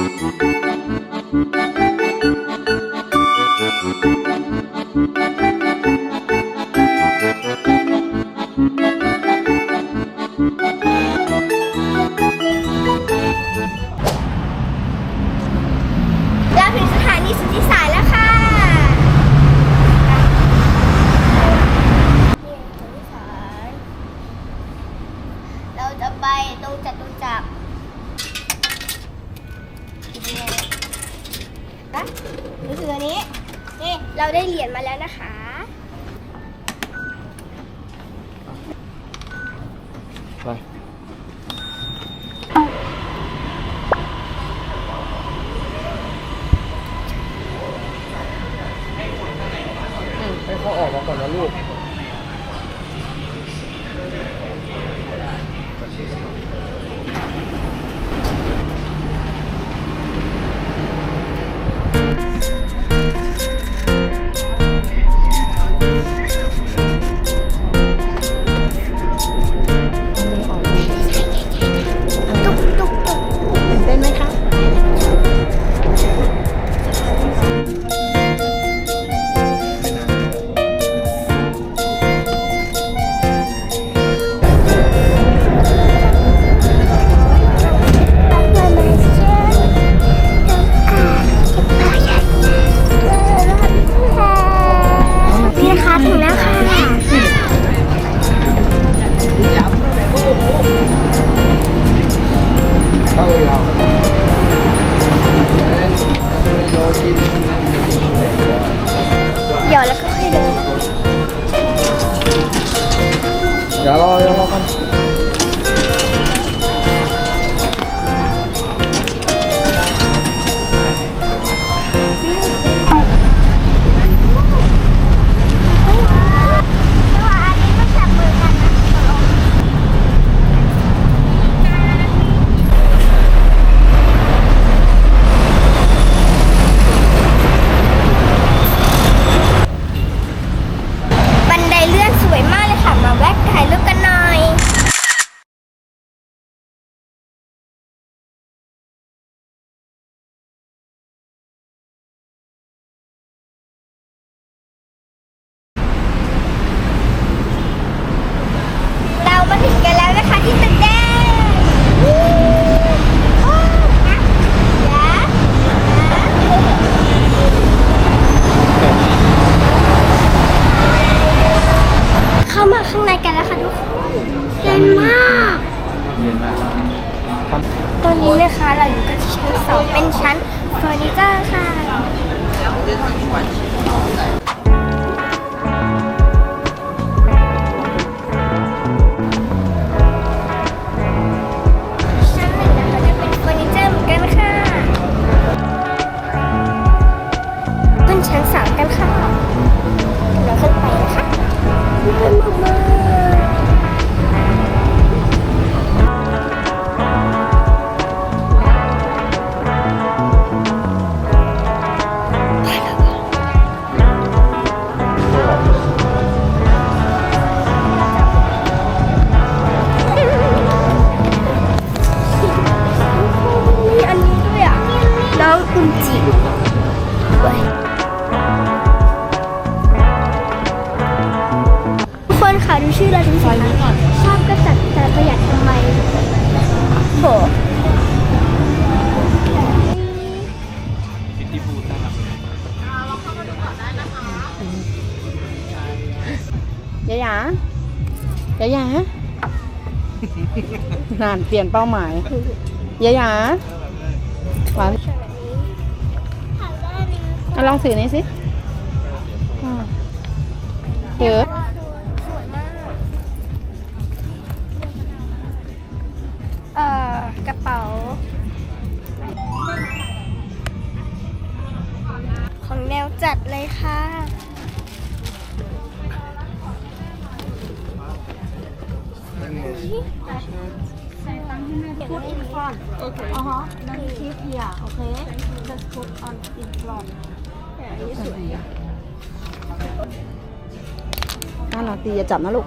เราถึงสถานีสุทธิสารแล้วค่ะเราจะไปตรงจัตุจักร คะก็คืออันนี้นี่เราได้เหรียญมาแล้วนะคะ ไป ให้เขาออกมาก่อนนะลูก อ ชั้นสองเป็นชั้นเฟอร์นิเจอร์ค่ะ ดูชื่อเราดูสิคะชอบก็จัดแต่ประหยัดทำไมโหยายายายานานเปลี่ยนเป้าหมายยายาหวานเอาลองสื่อนี้สิเดี๋ยวส ระเป๋า ของแนวจัดเลยค่ะ Put in front. Okay. Uh huh. Then keep here. Okay. Just put on in front. อ่าเราตีอย่าจับนะลูก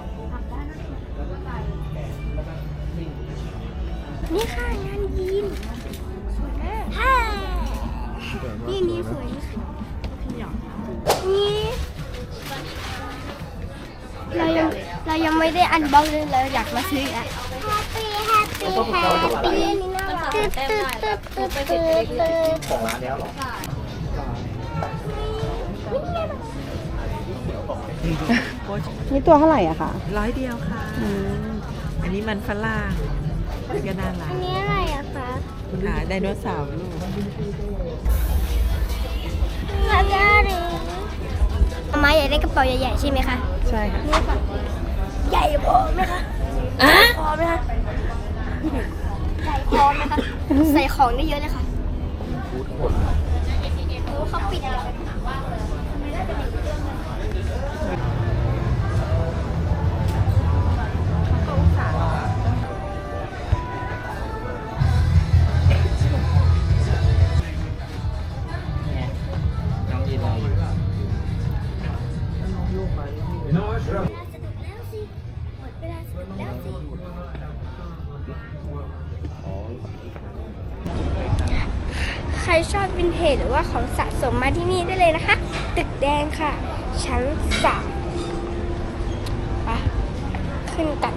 นี่ค่ะงานยีนสวยมากฮ่านี่นี่สวยนี่เรายังเรายังไม่ได้อันบ็อกเลยเราอยากมาซื้ออะ Happy Happy Happy นี่น่ารักตึ๊ดตึ๊ดตึ๊ดตึ๊ดตึ๊ดตึ๊ดของร้านแล้วเหรอนี่ตัวเท่าไหร่อะคะร้อยเดียวค่ะอืมอันนี้มันฝรั่ง มันก็น่ารักอันนี้อะไรอะคะหาไดโนเสาร์ลูกพาก้าหรือทำไมอยากได้กระเป๋าใหญ่ๆใช่ไหมคะ ใช่ค่ะใหญ่พอไหมคะอะพอไหมคะ ใหญ่พอไหมคะ ใส่ของได้เยอะเลยค่ะรู้เขาปิดแล้ว ใครชอบวินเทจหรือว่าของสะสมมาที่นี่ได้เลยนะคะ ตึกแดงค่ะ ชั้นสามไปขึ้นกัน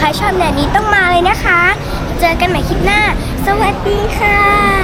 ใครชอบแนวนี้ต้องมาเลยนะคะ เจอกันใหม่คลิปหน้า สวัสดีค่ะ